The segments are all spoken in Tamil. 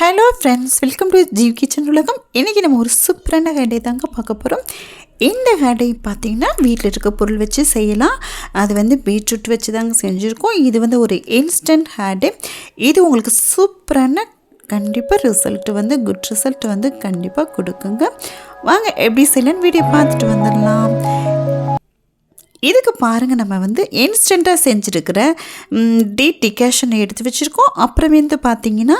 Hello friends welcome to Jeev kitchen உலகம். இன்றைக்கி நம்ம ஒரு சூப்பரான ஹேடே தாங்க பார்க்க போகிறோம் இந்த ஹேடை பார்த்திங்கன்னா வீட்டில் இருக்க பொருள் வச்சு செய்யலாம். அது வந்து பீட்ரூட் வச்சு தாங்க செஞ்சுருக்கோம். இது வந்து ஒரு இன்ஸ்டன்ட் ஹேடு. இது உங்களுக்கு சூப்பரான கண்டிப்பாக ரிசல்ட் வந்து குட் ரிசல்ட் வந்து கண்டிப்பாக கொடுக்குங்க. வாங்க எப்படி செய்யலான்னு வீடியோ பார்த்துட்டு வந்துடலாம். இதுக்கு பாருங்கள் நம்ம வந்து இன்ஸ்டண்ட்டாக செஞ்சுருக்கிற டீ டிகேஷன் எடுத்து வச்சுருக்கோம். அப்புறம் வந்து பார்த்தீங்கன்னா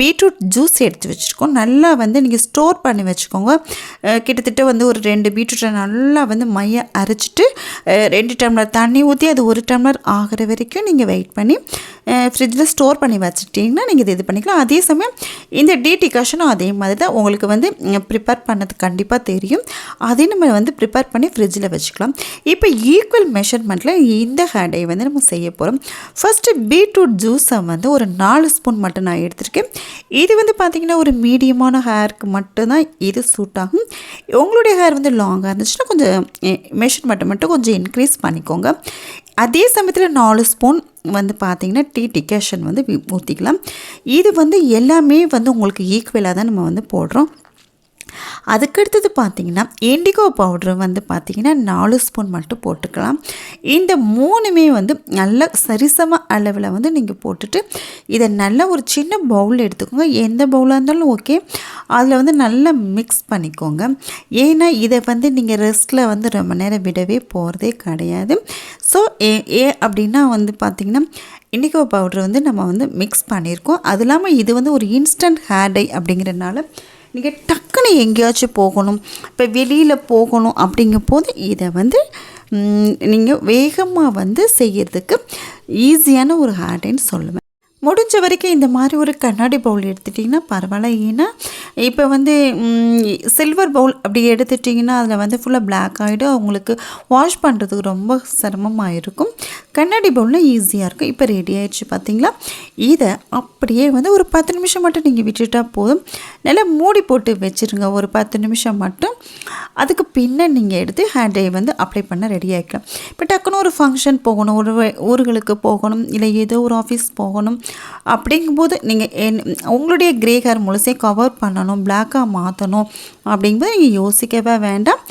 பீட்ரூட் ஜூஸ் எடுத்து வச்சுருக்கோம். நல்லா வந்து நீங்கள் ஸ்டோர் பண்ணி வச்சுக்கோங்க. கிட்டத்தட்ட வந்து ஒரு ரெண்டு பீட்ரூட்டை நல்லா வந்து மைய அரைச்சிட்டு ரெண்டு டம்ளர் தண்ணி ஊற்றி அது ஒரு டம்ளர் ஆகிற வரைக்கும் நீங்கள் வெயிட் பண்ணி ஃப்ரிட்ஜில் ஸ்டோர் பண்ணி வச்சுட்டிங்கன்னா நீங்கள் இது இது பண்ணிக்கலாம். அதே சமயம் இந்த டீ டிகாஷனும் அதே மாதிரி தான் உங்களுக்கு வந்து ப்ரிப்பேர் பண்ணது கண்டிப்பாக தெரியும். அதே நம்ம வந்து ப்ரிப்பேர் பண்ணி ஃப்ரிட்ஜில் வச்சுக்கலாம். இப்போ ஈக்குவல் மெஷர்மெண்ட்டில் இந்த ஹேடை வந்து நம்ம செய்ய போகிறோம் ஃபஸ்ட்டு பீட்ரூட் ஜூஸை வந்து ஒரு நாலு ஸ்பூன் மட்டும் நான் எடுத்திருக்கேன். இது வந்து பார்த்திங்கன்னா ஒரு மீடியமான ஹேருக்கு மட்டும்தான் இது சூட் ஆகும். உங்களுடைய ஹேர் வந்து லாங்காக இருந்துச்சுன்னா கொஞ்சம் மெஷர்மெண்ட்டை மட்டும் கொஞ்சம் இன்க்ரீஸ் பண்ணிக்கோங்க. அதே சமயத்தில் நாலு ஸ்பூன் வந்து பார்த்திங்கன்னா டீ டிகேஷன் வந்து ஊற்றிக்கலாம் இது வந்து எல்லாமே வந்து உங்களுக்கு ஈக்குவலாக தான் நம்ம வந்து போடுறோம். அதுக்கடுத்தது பார்த்திங்கன்னா இண்டிகோ பவுட்ரு வந்து பார்த்திங்கன்னா நாலு ஸ்பூன் மட்டும் போட்டுக்கலாம். இந்த மூணுமே வந்து நல்ல சரிசம அளவில் வந்து நீங்கள் போட்டுட்டு இதை நல்ல ஒரு சின்ன பவுல் எடுத்துக்கோங்க. எந்த பவுலாக இருந்தாலும் ஓகே அதில் வந்து நல்லா மிக்ஸ் பண்ணிக்கோங்க. ஏன்னா இதை வந்து நீங்கள் ரெஸ்ட்டில் வந்து ரொம்ப நேரம் விடவே போகிறதே கிடையாது. ஸோ ஏ ஏ அப்படின்னா வந்து பார்த்திங்கன்னா இண்டிகோ பவுட்ரு வந்து நம்ம வந்து மிக்ஸ் பண்ணியிருக்கோம். அது இல்லாமல் இது வந்து ஒரு இன்ஸ்டன்ட் ஹேர் டை அப்படிங்கிறனால நீங்கள் டக்குன்னு எங்கேயாச்சும் போகணும் இப்போ வெளியில் போகணும் அப்படிங்கும் போது இதை வந்து நீங்கள் வேகமாக வந்து செய்கிறதுக்கு ஈஸியான ஒரு ஹேர்டைன்னு சொல்லுவேன். முடிஞ்ச வரைக்கும் இந்த மாதிரி ஒரு கண்ணாடி பவுல் எடுத்துட்டிங்கன்னா பரவாயில்ல. ஏன்னா இப்போ வந்து சில்வர் பவுல் அப்படி எடுத்துட்டிங்கன்னா அதில் வந்து ஃபுல்லாக பிளாக் ஆகிடும் உங்களுக்கு வாஷ் பண்ணுறதுக்கு ரொம்ப சிரமமாக இருக்கும் கண்ணாடி பவுலில் ஈஸியாக இருக்கும் இப்போ ரெடி ஆயிடுச்சு பார்த்தீங்களா இதை அப்படியே வந்து ஒரு பத்து நிமிஷம் மட்டும் நீங்கள் விட்டுட்டா போதும். நல்லா மூடி போட்டு வச்சுருங்க. ஒரு பத்து நிமிஷம் மட்டும். அதுக்கு பின்ன நீங்கள் எடுத்து ஹேண்ட் டை வந்து அப்ளை பண்ண ரெடி ஆகிக்கலாம் இப்போ டக்குன்னு ஒரு ஃபங்க்ஷன் போகணும். ஒரு ஊர்களுக்கு போகணும். இல்லை ஏதோ ஒரு ஆஃபீஸ் போகணும். அப்படிங்கும்போது நீங்கள் என் உங்களுடைய கிரே ஹேர் முழுசே கவர் பண்ணணும். பிளாக்காக மாற்றணும் அப்படிங்கும்போது நீங்கள் யோசிக்கவே வேண்டாம்.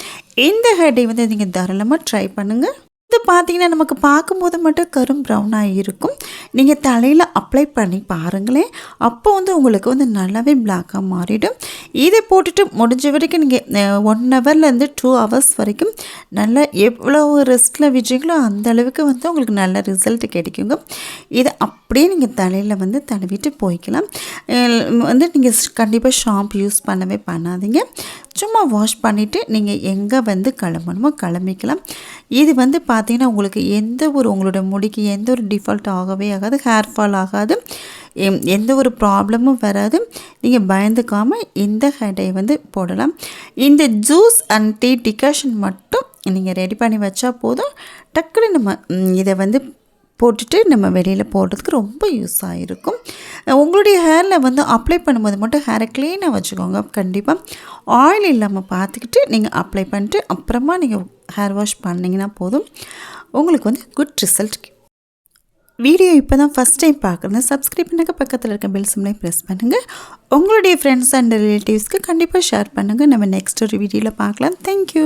இந்த ஹெட்டை வந்து நீங்கள் தாராளமாக ட்ரை பண்ணுங்கள் இது பார்த்தீங்கன்னா நமக்கு பார்க்கும்போது மட்டும் கரும் ப்ரௌனாக இருக்கும். நீங்கள் தலையில் அப்ளை பண்ணி பாருங்களேன். அப்போ வந்து உங்களுக்கு வந்து நல்லாவே பிளாக்காக மாறிடும். இதை போட்டுட்டு முடிஞ்ச வரைக்கும் நீங்கள் ஒன் ஹவர்லேருந்து டூ ஹவர்ஸ் வரைக்கும் நல்லா எவ்வளோ ரெஸ்ட்டில் விஜயங்களோ அந்த அளவுக்கு வந்து உங்களுக்கு நல்ல ரிசல்ட் கிடைக்குங்க. இதை அப்படியே நீங்கள் தலையில் வந்து தடவிட்டு போய்க்கலாம். வந்து நீங்கள் கண்டிப்பாக ஷாம்பு யூஸ் பண்ணவே பண்ணாதீங்க. சும்மா வாஷ் பண்ணிவிட்டு நீங்கள் எங்கே வந்து கிளம்பணுமோ கிளம்பிக்கலாம். இது வந்து பார்த்தீங்கன்னா உங்களுக்கு எந்த ஒரு உங்களோட முடிக்கு எந்த ஒரு டிஃபால்ட் ஆகவே ஆகாது ஹேர் ஃபால் ஆகாது எம்- எந்த ஒரு ப்ராப்ளமும் வராது. நீங்கள் பயந்துக்காமல் இந்த ஹேடை வந்து போடலாம். இந்த ஜூஸ் அண்ட் டீ டிகாஷன் மட்டும் நீங்கள் ரெடி பண்ணி வச்சா போதும். டக்குன்னு நம்ம இதை வந்து போட்டுட்டு நம்ம வெளியில் போடுறதுக்கு ரொம்ப யூஸ் ஆகிருக்கும் உங்களுடைய ஹேரில் வந்து அப்ளை பண்ணும்போது மட்டும் ஹேரை க்ளீனாக வச்சுக்கோங்க. கண்டிப்பாக ஆயில் இல்லாமல் பார்த்துக்கிட்டு நீங்கள் அப்ளை பண்ணிட்டு அப்புறமா நீங்கள் ஹேர் வாஷ் பண்ணிங்கன்னா போதும். உங்களுக்கு வந்து குட் ரிசல்ட் வீடியோ இப்போ தான் ஃபஸ்ட் டைம் பார்க்குறது சப்ஸ்கிரைப் பண்ணாக்க பக்கத்தில் இருக்க பெல் சிம்லையும் ப்ரெஸ் பண்ணுங்கள் உங்களுடைய ஃப்ரெண்ட்ஸ் அண்ட் ரிலேட்டிவ்ஸ்க்கு கண்டிப்பாக ஷேர் பண்ணுங்கள் நம்ம நெக்ஸ்ட் ஒரு வீடியோவில் பார்க்கலாம். தேங்க்யூ